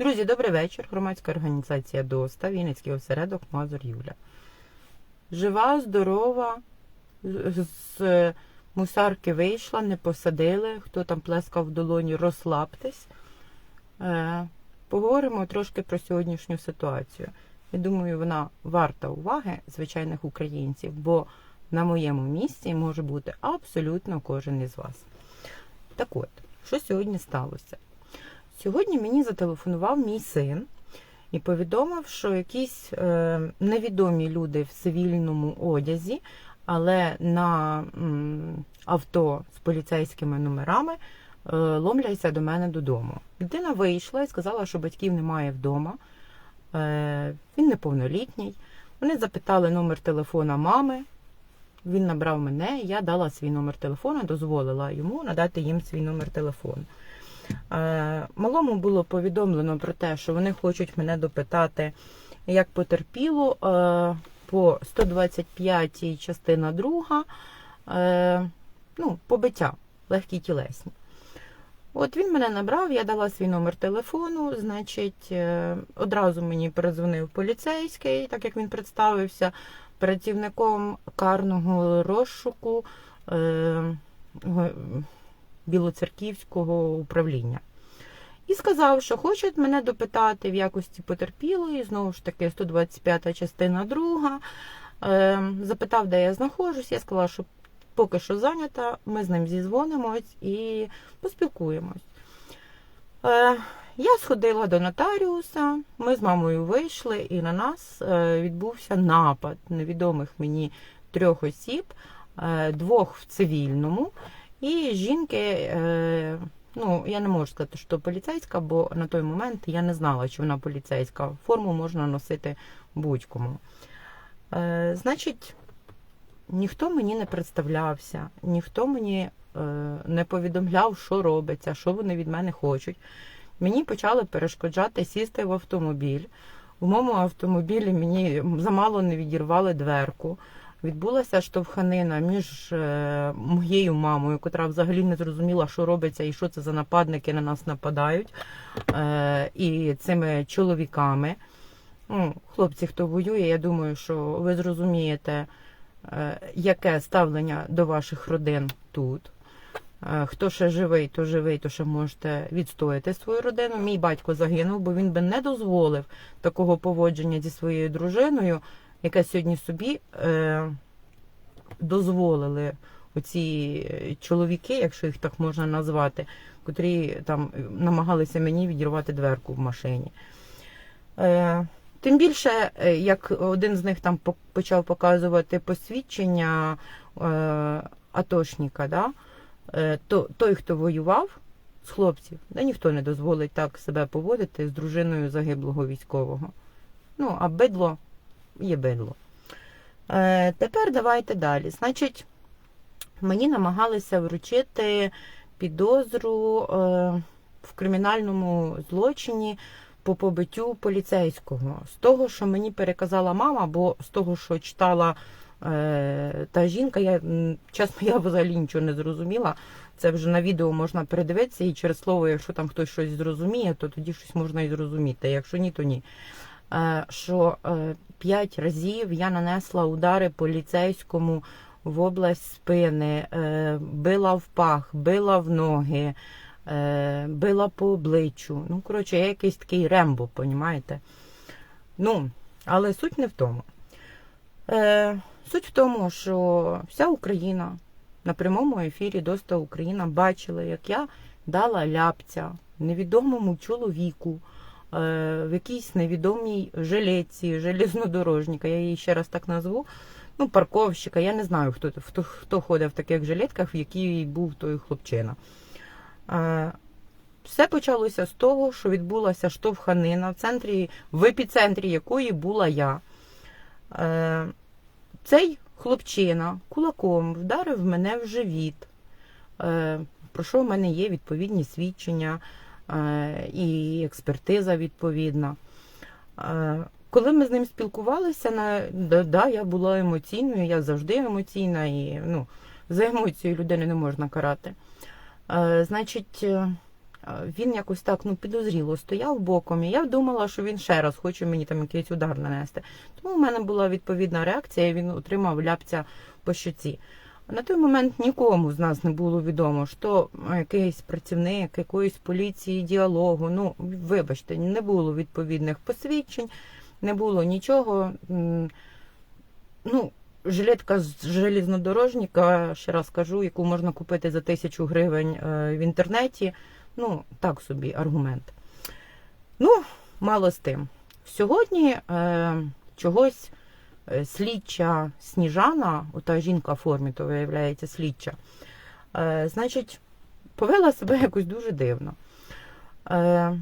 Друзі, добрий вечір. Громадська організація ДОСТА, Вінницький осередок Мазур Юля. Жива, здорова, з мусарки вийшла, не посадили. Хто там плескав в долоні, розслабтесь. Е, Поговоримо трошки про сьогоднішню ситуацію. Я думаю, вона варта уваги звичайних українців, бо на моєму місці може бути абсолютно кожен із вас. Так от, що сьогодні сталося? Сьогодні мені зателефонував мій син і повідомив, що якісь е, невідомі люди в цивільному одязі, але на м, авто з поліцейськими номерами е, ломляться до мене додому. Дитина вийшла і сказала, що батьків немає вдома. Е, він неповнолітній. Вони запитали номер телефона мами. Він набрав мене, я дала свій номер телефона, дозволила йому надати їм свій номер телефону. Е, Малому було повідомлено про те, що вони хочуть мене допитати як потерпілу е, по 125 частина 2, е, ну, побиття, легкі тілесні. От він мене набрав, я дала свій номер телефону, значить, одразу мені перезвонив поліцейський, так як він представився, працівником карного розшуку Білоцерківського управління. І сказав, що хочуть мене допитати в якості потерпілої, знову ж таки, 125 частина 2. Е, запитав, де я знаходжусь. Я сказала, що поки що зайнята, ми з ним зізвонимось і поспілкуємось. Е, я сходила до нотаріуса, ми з мамою вийшли, і на нас е, відбувся напад невідомих мені трьох осіб, е, двох в цивільному, і жінки. Е, Ну, я не можу сказати, що поліцейська, бо на той момент я не знала, чи вона поліцейська. Форму можна носити будь-кому. Е, значить, ніхто мені не представлявся, ніхто мені е, не повідомляв, що робиться, що вони від мене хочуть. Мені почали перешкоджати сісти в автомобіль. В моєму автомобілі мені замало не відірвали дверку. Відбулася штовханина між е, моєю мамою, котра взагалі не зрозуміла, що робиться і що це за нападники на нас нападають, е, і цими чоловіками. Ну, хлопці, хто воює, я думаю, що ви зрозумієте, е, яке ставлення до ваших родин тут. Хто ще живий, то живий, то ще можете відстояти свою родину. Мій батько загинув, бо він би не дозволив такого поводження зі своєю дружиною, яка сьогодні собі е, дозволили оці е, чоловіки, якщо їх так можна назвати, котрі там намагалися мені відірвати дверку в машині. Е, Тим більше, е, як один з них там почав показувати посвідчення е, атошника, да? е, то той, хто воював з хлопців, да, ніхто не дозволить так себе поводити з дружиною загиблого військового. Ну, а бидло є бидло. Е, тепер давайте далі. Значить, мені намагалися вручити підозру е, в кримінальному злочині по побиттю поліцейського. З того, що мені переказала мама, бо з того, що читала е, та жінка, я чесно, я взагалі нічого не зрозуміла. Це вже на відео можна передивитися, і через слово, якщо там хтось щось зрозуміє, то тоді щось можна і зрозуміти. Якщо ні, то ні. Е, що е, п'ять разів я нанесла удари поліцейському в область спини, е, била в пах, била в ноги, била по обличчю. Ну, коротше, я якийсь такий рембо, понімаєте? Ну, але суть не в тому. Суть в тому, що вся Україна на прямому ефірі Доста Україна бачила, як я дала ляпця невідомому чоловіку в якійсь невідомій жилетці, железнодорожника, я її ще раз так назву. Ну, парковщика, я не знаю, хто, хто, хто ходить в таких жилетках, в якій був той хлопчина. Е, все почалося з того, що відбулася штовханина в центрі, в епіцентрі якої була я. Е, цей хлопчина кулаком вдарив мене в живіт. Е, про що в мене є відповідні свідчення і експертиза відповідна. Е, коли ми з ним спілкувалися, на, да, да, я була емоційною, я завжди емоційна, і ну, за емоцію людини не можна карати. Е, значить, е, він якось так ну, підозріло стояв боком, і я думала, що він ще раз хоче мені там якийсь удар нанести. Тому в мене була відповідна реакція, і він отримав ляпця по щоці. На той момент нікому з нас не було відомо, що якийсь працівник якоїсь поліції діалогу. Ну, вибачте, не було відповідних посвідчень, не було нічого. Ну, жилетка з железнодорожника, ще раз кажу, яку можна купити за тисячу гривень е, в інтернеті. Ну, так собі аргумент. Ну, мало з тим. Сьогодні е, чогось слідча Сніжана, ота жінка в формі, то виявляється слідча, е, значить, повела себе якось дуже дивно. Е,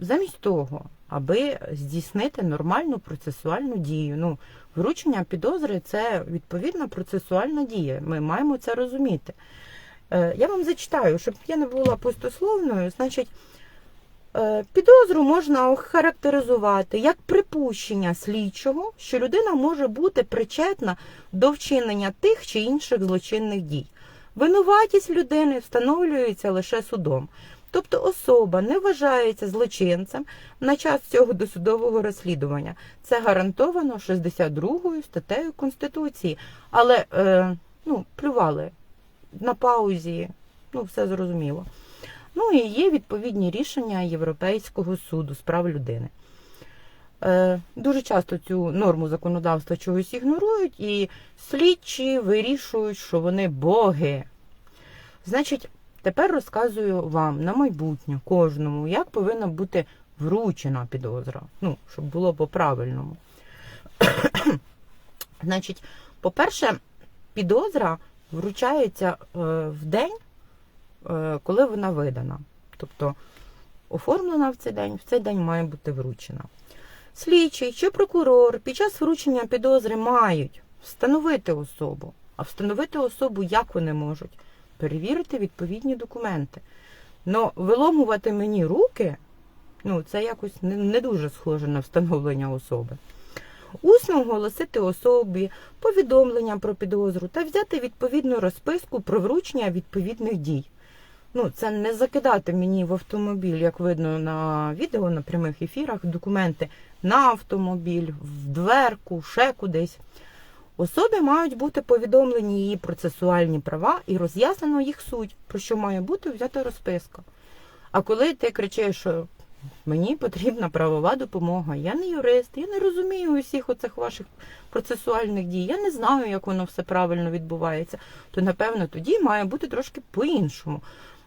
замість того, аби здійснити нормальну процесуальну дію. Ну, вручення підозри це відповідна процесуальна дія. Ми маємо це розуміти. Е, я вам зачитаю, щоб я не була пустословною, значить. Е, Підозру можна охарактеризувати як припущення слідчого, що людина може бути причетна до вчинення тих чи інших злочинних дій. Винуватість людини встановлюється лише судом. Тобто особа не вважається злочинцем на час цього досудового розслідування. Це гарантовано 62 статтею Конституції. Але е, ну, плювали на паузі, ну все зрозуміло. Ну і є відповідні рішення Європейського суду з прав людини. Е, Дуже часто цю норму законодавства чогось ігнорують, і слідчі вирішують, що вони боги. Значить, тепер розказую вам на майбутнє кожному, як повинна бути вручена підозра. Ну, щоб було по-правильному. Значить, по-перше, підозра вручається е, в день, коли вона видана. Тобто оформлена в цей день, в цей день має бути вручена. Слідчий чи прокурор під час вручення підозри мають встановити особу. А встановити особу як вони можуть? Перевірити відповідні документи. Но виломувати мені руки, ну, це якось не, не дуже схоже на встановлення особи. Усно оголосити особі повідомлення про підозру та взяти відповідну розписку про вручення відповідних дій. Ну, це не закидати мені в автомобіль, як видно на відео на прямих ефірах, документи на автомобіль, в дверку, ще кудись. Особі мають бути повідомлені її процесуальні права і роз'яснено їх суть, про що має бути взята розписка. А коли ти кричиш, що мені потрібна правова допомога, я не юрист, я не розумію усіх оцих ваших процесуальних дій, я не знаю, як воно все правильно відбувається, то напевно тоді має бути трошки по-іншому.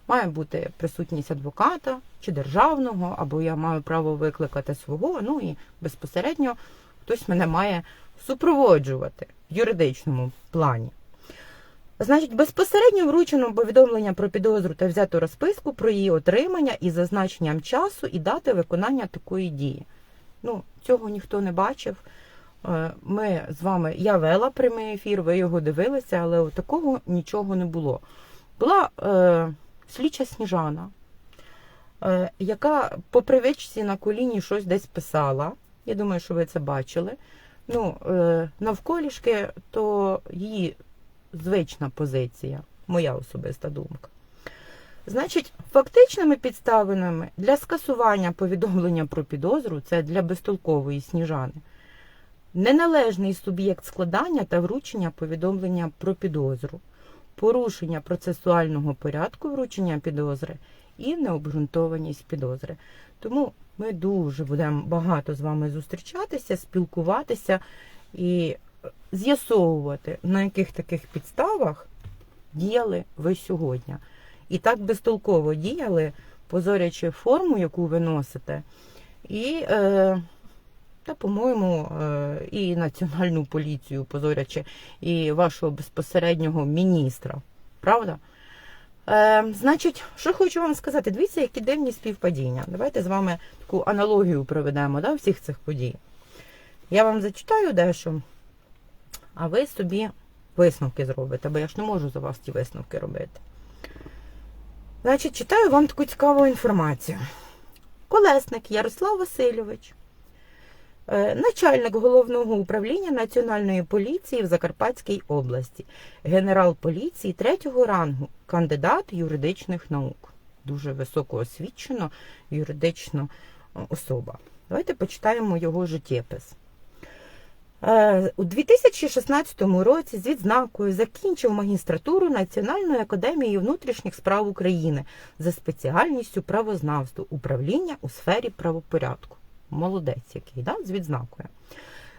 Має бути присутність адвоката чи державного, або я маю право викликати свого, ну і безпосередньо хтось мене має супроводжувати в юридичному плані. Значить, безпосередньо вручено повідомлення про підозру та взяту розписку про її отримання із зазначенням часу і дати виконання такої дії. Ну, цього ніхто не бачив. Е, Ми з вами, я вела прямий ефір, ви його дивилися, але такого нічого не було. Була е, слідча Сніжана, е, яка по привичці на коліні щось десь писала. Я думаю, що ви це бачили. Ну, е, навколішки, то її звична позиція, моя особиста думка. Значить, фактичними підставинами для скасування повідомлення про підозру це для безтолкової сніжани. Неналежний суб'єкт складання та вручення повідомлення про підозру, порушення процесуального порядку вручення підозри і необґрунтованість підозри. Тому ми дуже будемо багато з вами зустрічатися, спілкуватися і з'ясовувати, на яких таких підставах діяли ви сьогодні. І так безтолково діяли, позорячи форму, яку ви носите, і, е, та, по-моєму, е, і Національну поліцію, позорячи, і вашого безпосереднього міністра. Правда? Е, Значить, що хочу вам сказати, дивіться, які дивні співпадіння. Давайте з вами таку аналогію проведемо да, всіх цих подій. Я вам зачитаю дещо, а ви собі висновки зробите, бо я ж не можу за вас ті висновки робити. Значить, читаю вам таку цікаву інформацію. Колесник Ярослав Васильович, начальник головного управління Національної поліції в Закарпатській області, генерал поліції третього рангу, кандидат юридичних наук. дуже високоосвічена юридична е, особа. Давайте почитаємо його життєпис. Е, У 2016 році з відзнакою закінчив магістратуру Національної академії внутрішніх справ України за спеціальністю правознавства управління у сфері правопорядку. Молодець який, да? з відзнакою.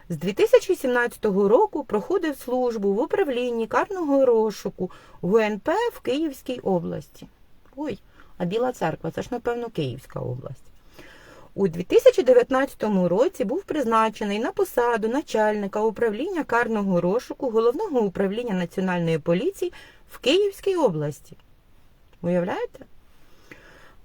З 2017 року проходив службу в управлінні карного розшуку ГУНП в Київській області. Ой, а Біла церква це ж, напевно, Київська область. У 2019 році був призначений на посаду начальника управління карного розшуку головного управління Національної поліції в Київській області. Уявляєте?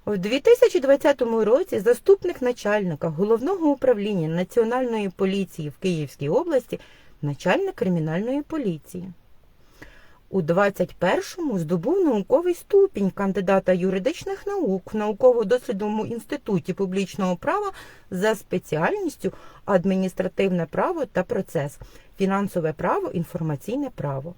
У 2020 році заступник начальника головного управління Національної поліції в Київській області, начальник кримінальної поліції. У 21-му здобув науковий ступінь кандидата юридичних наук в науково-дослідному інституті публічного права за спеціальністю адміністративне право та процес, фінансове право, інформаційне право.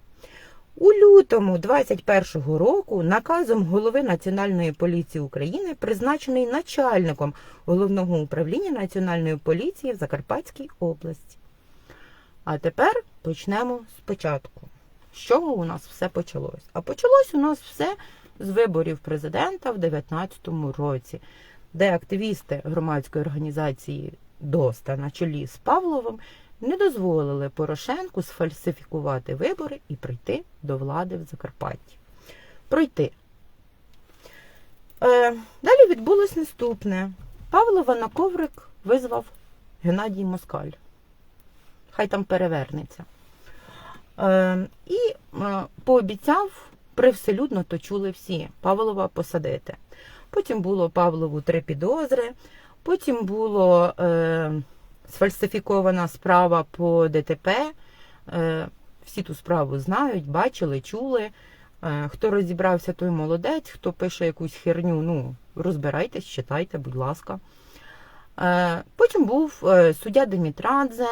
У лютому 21-го року наказом голови Національної поліції України призначений начальником головного управління Національної поліції в Закарпатській області. А тепер почнемо спочатку. З чого у нас все почалось? А почалось у нас все з виборів президента в 2019 році, де активісти громадської організації ДОСТА на чолі з Павловим не дозволили Порошенку сфальсифікувати вибори і прийти до влади в Закарпатті. Пройти. Е, далі відбулось наступне. Павлова на коврик визвав Геннадій Москаль. Хай там перевернеться. Е, і е, пообіцяв, привселюдно то чули всі, Павлова посадити. Потім було Павлову три підозри, потім було е, сфальсифікована справа по ДТП. Е, всі ту справу знають, бачили, чули. Е, хто розібрався, той молодець, хто пише якусь херню, ну, розбирайтесь, читайте, будь ласка. Е, потім був суддя Демітрадзе,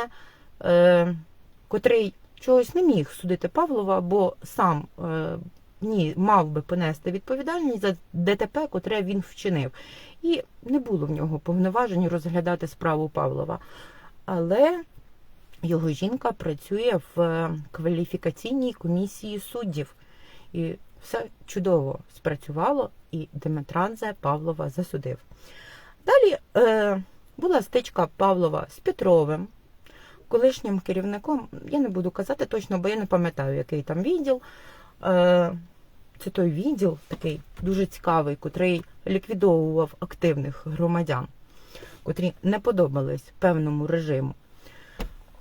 котрий чогось не міг судити Павлова, бо сам ні, мав би понести відповідальність за ДТП, котре він вчинив. І не було в нього повноважень розглядати справу Павлова. Але його жінка працює в кваліфікаційній комісії суддів. І все чудово спрацювало, і Деметранзе Павлова засудив. Далі е, була стичка Павлова з Петровим, колишнім керівником. Я не буду казати точно, бо я не пам'ятаю, який там відділ. Е, це той відділ, такий дуже цікавий, котрий ліквідовував активних громадян, котрі не подобались певному режиму.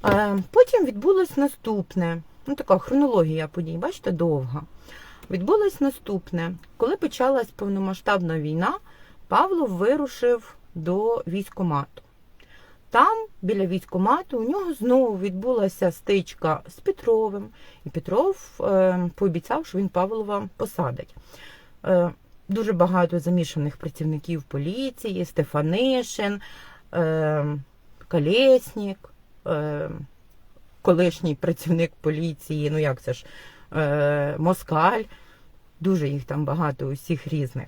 Е, потім відбулось наступне. Ну, така хронологія подій, бачите, довга. Відбулось наступне. Коли почалась повномасштабна війна, Павлов вирушив до військомату. Там, біля військомату, у нього знову відбулася стичка з Петровим, і Петров е, пообіцяв, що він Павлова посадить. Е, дуже багато замішаних працівників поліції, Стефанишин, е, Колєснік, е, колишній працівник поліції, ну як це ж, е, Москаль, дуже їх там багато, усіх різних.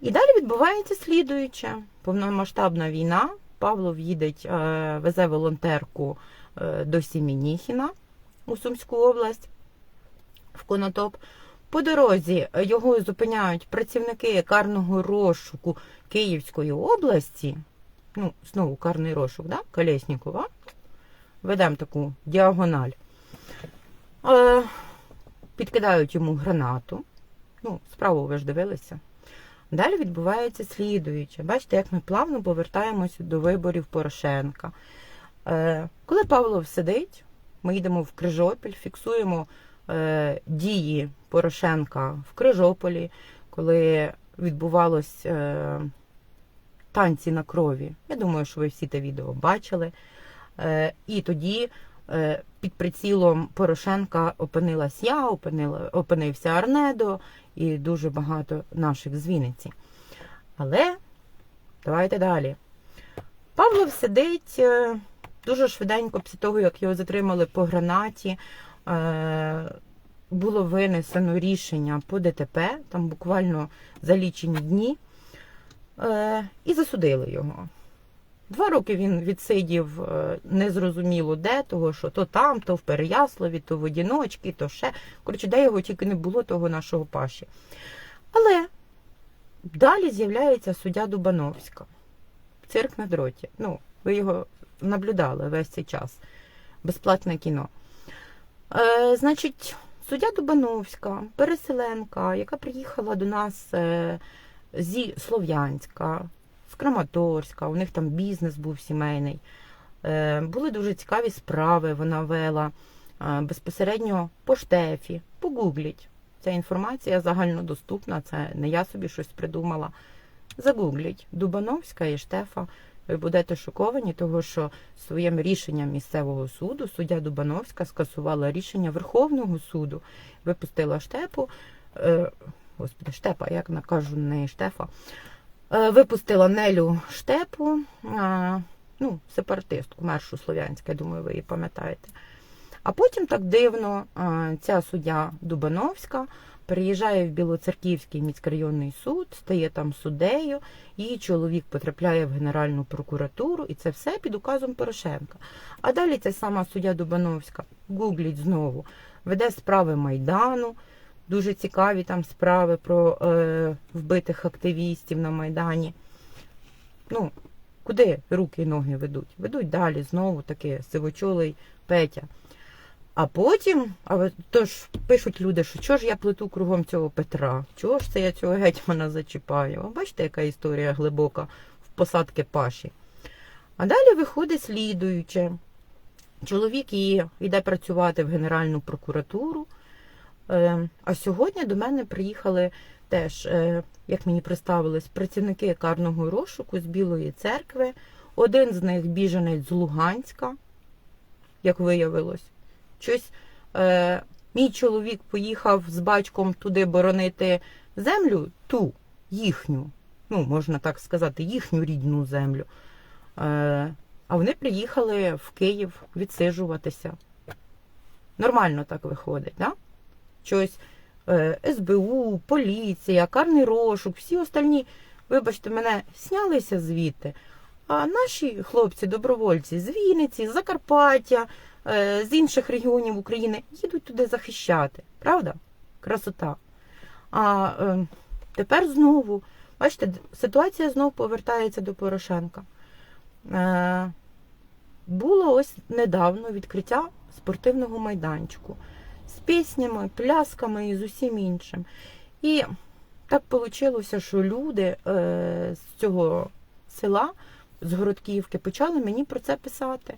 І далі відбувається слідуюче. Повномасштабна війна. Павлов їде, е, везе волонтерку е, до Сімініхіна у Сумську область в Конотоп. По дорозі його зупиняють працівники карного розшуку Київської області. Ну, знову карний розшук, да? Колєснікова. Ведемо таку діагональ. Е, Підкидають йому гранату. Ну, справу ви ж дивилися. Далі відбувається слідуюче. Бачите, як ми плавно повертаємося до виборів Порошенка. Е, коли Павлов сидить, ми йдемо в Крижопіль, фіксуємо е, дії Порошенка в Крижополі, коли відбувалось е, танці на крові. Я думаю, що ви всі те відео бачили. І тоді під прицілом Порошенка опинилась я, опинила, опинився Арнедо і дуже багато наших з Вінниці. Але давайте далі. Павлов сидить е, дуже швиденько після того, як його затримали по гранаті. е, було винесено рішення по ДТП, там буквально за лічені дні, е, і засудили його. Два роки він відсидів е, незрозуміло де, того, що то там, то в Переяславі, то в одіночки, то ще. Коротше, де його тільки не було, того нашого паші. Але далі з'являється суддя Дубановська. Цирк на дроті. Ну, ви його наблюдали весь цей час. Безплатне кіно. Е, значить, суддя Дубановська, переселенка, яка приїхала до нас е, зі Слов'янська, з Краматорська, у них там бізнес був сімейний. Е, були дуже цікаві справи, вона вела е, безпосередньо по штефі, погугліть. Ця інформація загальнодоступна, це не я собі щось придумала. Загугліть Дубановська і Штефа. Ви будете шоковані, того що своїм рішенням місцевого суду суддя Дубановська скасувала рішення Верховного суду, випустила штепу, е, господи, штепа, як накажу, не штефа, випустила Нелю штепу, е, ну, сепаратистку, мершу Слов'янська, думаю, ви її пам'ятаєте. А потім так дивно е, ця суддя Дубановська переїжджає в Білоцерківський міськрайонний суд, стає там суддею, її чоловік потрапляє в Генеральну прокуратуру, і це все під указом Порошенка. А далі ця сама суддя Дубановська, гугліть знову, веде справи Майдану, дуже цікаві там справи про е, вбитих активістів на Майдані. Ну, куди руки і ноги ведуть? Ведуть далі знову таки сивочолий Петя. А потім, а ви- тож пишуть люди, що чого ж я плету кругом цього Петра? Чого ж це я цього гетьмана зачіпаю? А бачите, яка історія глибока в посадки Паші. А далі виходить слідуюче. Чоловік її йде працювати в Генеральну прокуратуру. Е, а сьогодні до мене приїхали теж, е, як мені представились, працівники карного розшуку з Білої церкви. Один з них біженець з Луганська, як виявилось. Щось е, мій чоловік поїхав з батьком туди боронити землю, ту їхню, ну, можна так сказати, їхню рідну землю. Е, а вони приїхали в Київ відсиджуватися. Нормально так виходить, да? Щось е, СБУ, поліція, карний розшук, всі остальні, вибачте, мене снялися звідти. А наші хлопці, добровольці з Вінниці, з Закарпаття, е, з інших регіонів України їдуть туди захищати. Правда? Красота. А е, тепер знову, бачите, ситуація знову повертається до Порошенка. Е, було ось недавно відкриття спортивного майданчику з піснями, плясками і з усім іншим. І так вийшло, що люди е, з цього села, з Городківки, почали мені про це писати.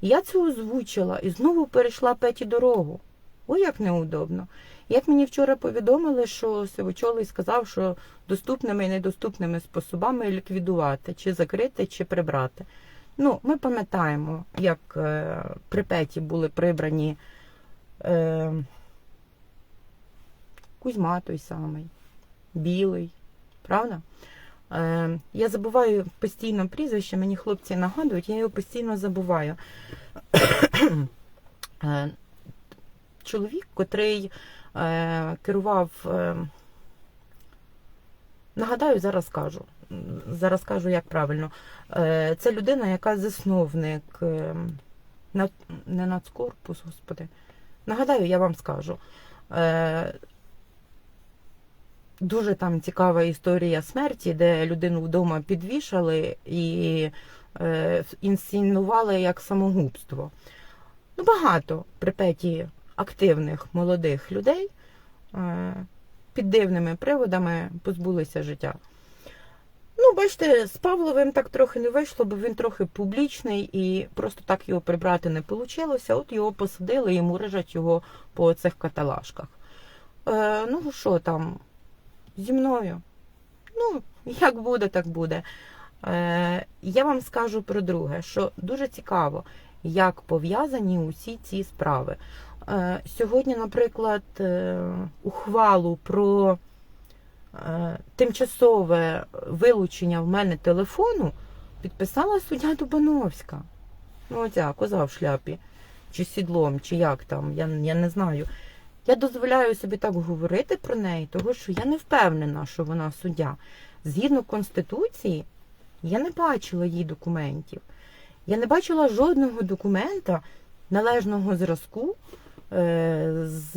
Я це озвучила і знову перейшла Петі дорогу. Ой, як неудобно. Як мені вчора повідомили, що Сивочолий сказав, що доступними і недоступними способами ліквідувати, чи закрити, чи прибрати. Ну, ми пам'ятаємо, як е, при Петі були прибрані е, Кузьма той самий, Білий, правда? Е, я забуваю постійно прізвище, мені хлопці нагадують, я його постійно забуваю. Е, чоловік, котрий е, керував, е, нагадаю, зараз скажу. М, Зараз скажу, як правильно. Е, це людина, яка засновник е, не нацкорпус, господи. Нагадаю, я вам скажу. Е, Дуже там цікава історія смерті, де людину вдома підвішали і е, інсценували як самогубство. Ну, багато при Петі активних молодих людей е, під дивними приводами позбулися життя. Ну, бачите, з Павловим так трохи не вийшло, бо він трохи публічний і просто так його прибрати не вийшло. От його посадили і мурижать його по цих каталажках. Е, ну, що там, зі мною? Ну, як буде, так буде. Е, я вам скажу про друге, що дуже цікаво, як пов'язані усі ці справи. Е, сьогодні, наприклад, е, ухвалу про тимчасове вилучення в мене телефону підписала суддя Дубановська. Ну, оця коза в шляпі, чи сідлом, чи як там, я, я не знаю. Я дозволяю собі так говорити про неї, тому що я не впевнена, що вона суддя. Згідно Конституції, я не бачила її документів. Я не бачила жодного документа належного зразку е, з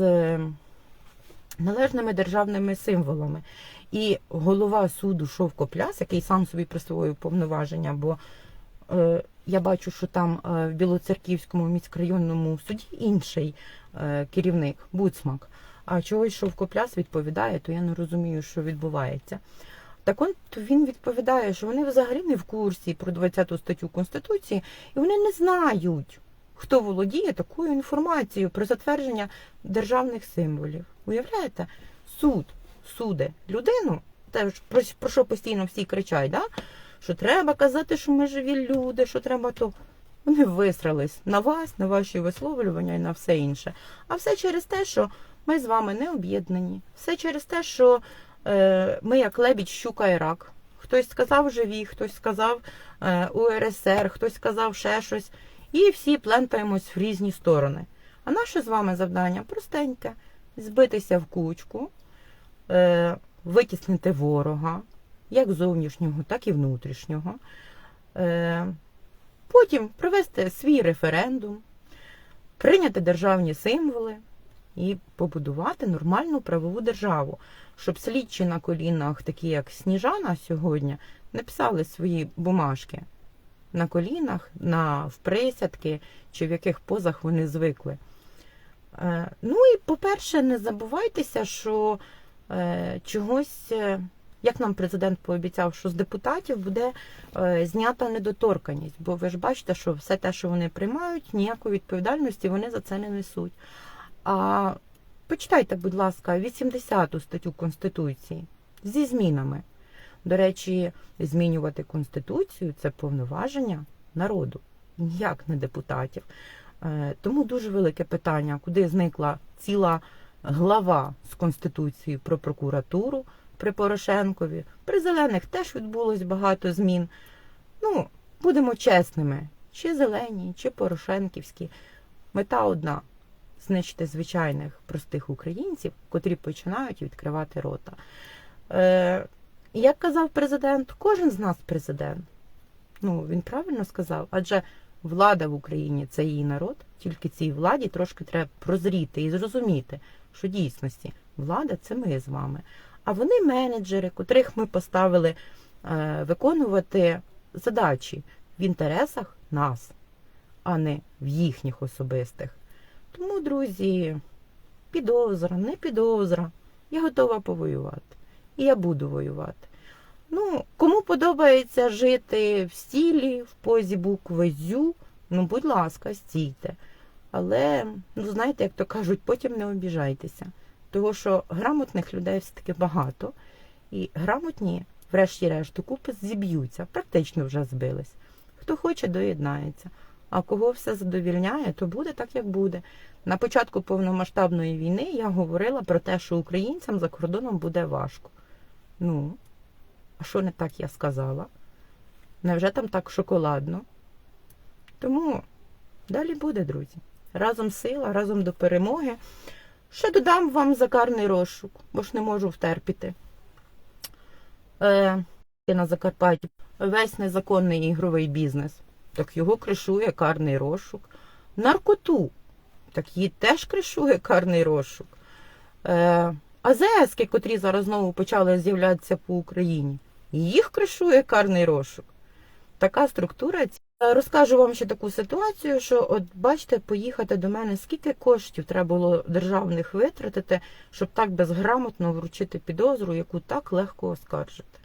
належними державними символами. І голова суду Шовкопляс, який сам собі присвоїв повноваження, бо е, я бачу, що там е, в Білоцерківському міськрайонному суді інший е, керівник, Буцмак. А чогось Шовкопляс відповідає, то я не розумію, що відбувається. Так от він відповідає, що вони взагалі не в курсі про 20 статтю Конституції, і вони не знають, хто володіє такою інформацією про затвердження державних символів. Уявляєте, суд суде людину, теж про, про що постійно всі кричать, да? що треба казати, що ми живі люди, що треба то. Вони висрались на вас, на ваші висловлювання і на все інше. А все через те, що ми з вами не об'єднані. Все через те, що е, ми як лебідь, щука і рак. Хтось сказав живі, хтось сказав е, УРСР, хтось сказав ще щось. І всі плентаємось в різні сторони. А наше з вами завдання простеньке: збитися в кучку, е, витіснити ворога, як зовнішнього, так і внутрішнього. Е, потім провести свій референдум, прийняти державні символи і побудувати нормальну правову державу, щоб слідчі на колінах, такі як Сніжана сьогодні, не писали свої бумажки на колінах, на в присядки чи в яких позах вони звикли. Е, ну і, по-перше, не забувайтеся, що е, чогось, е, як нам президент пообіцяв, що з депутатів буде знята недоторканість, бо ви ж бачите, що все те, що вони приймають, ніякої відповідальності вони за це не несуть. А почитайте, будь ласка, 80 статтю Конституції зі змінами. До речі, змінювати Конституцію це повноваження народу, ніяк не депутатів. Е, Тому дуже велике питання, куди зникла ціла глава з Конституції про прокуратуру при Порошенкові. При зелених теж відбулось багато змін. Ну, будемо чесними, чи зелені, чи Порошенківські. Мета одна знищити звичайних простих українців, котрі починають відкривати рота. Е, як казав президент, кожен з нас президент. Ну, він правильно сказав, адже влада в Україні це її народ, тільки цій владі трошки треба прозріти і зрозуміти, що дійсності влада це ми з вами. А вони менеджери, котрих ми поставили е, виконувати задачі в інтересах нас, а не в їхніх особистих. Тому, друзі, підозра, не підозра. Я готова повоювати. І я буду воювати. Ну, кому подобається жити в стілі, в позі букви Зю, ну, будь ласка, стійте. Але, ну, знаєте, як то кажуть, потім не обіжайтеся. Тому що грамотних людей все-таки багато. І грамотні, врешті-решт, купи зіб'ються, практично вже збились. Хто хоче, доєднається. А кого все задовільняє, то буде так, як буде. На початку повномасштабної війни я говорила про те, що українцям за кордоном буде важко. Ну, а що не так я сказала? Невже там так шоколадно? Тому далі буде, друзі. Разом сила, разом до перемоги. Ще додам вам за карний розшук, бо ж не можу втерпіти. Е, на Закарпатті весь незаконний ігровий бізнес. Так його кришує карний розшук. Наркоту. Так її теж кришує карний розшук. Е, АЗСки, котрі зараз знову почали з'являтися по Україні, їх кришує карний розшук. Така структура. Е, Розкажу вам ще таку ситуацію, що, от бачите, поїхати до мене, скільки коштів треба було державних витратити, щоб так безграмотно вручити підозру, яку так легко оскаржити.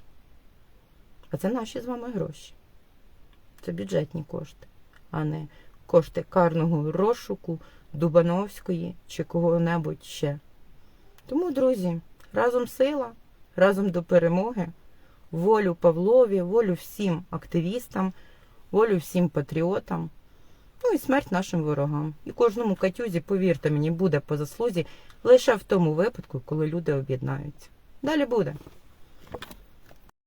А це наші з вами гроші. Це бюджетні кошти, а не кошти карного розшуку, Дубановської чи кого-небудь ще. Тому, друзі, разом сила, разом до перемоги, волю Павлові, волю всім активістам, волю всім патріотам, ну і смерть нашим ворогам. І кожному катюзі, повірте мені, буде по заслузі лише в тому випадку, коли люди об'єднаються. Далі буде.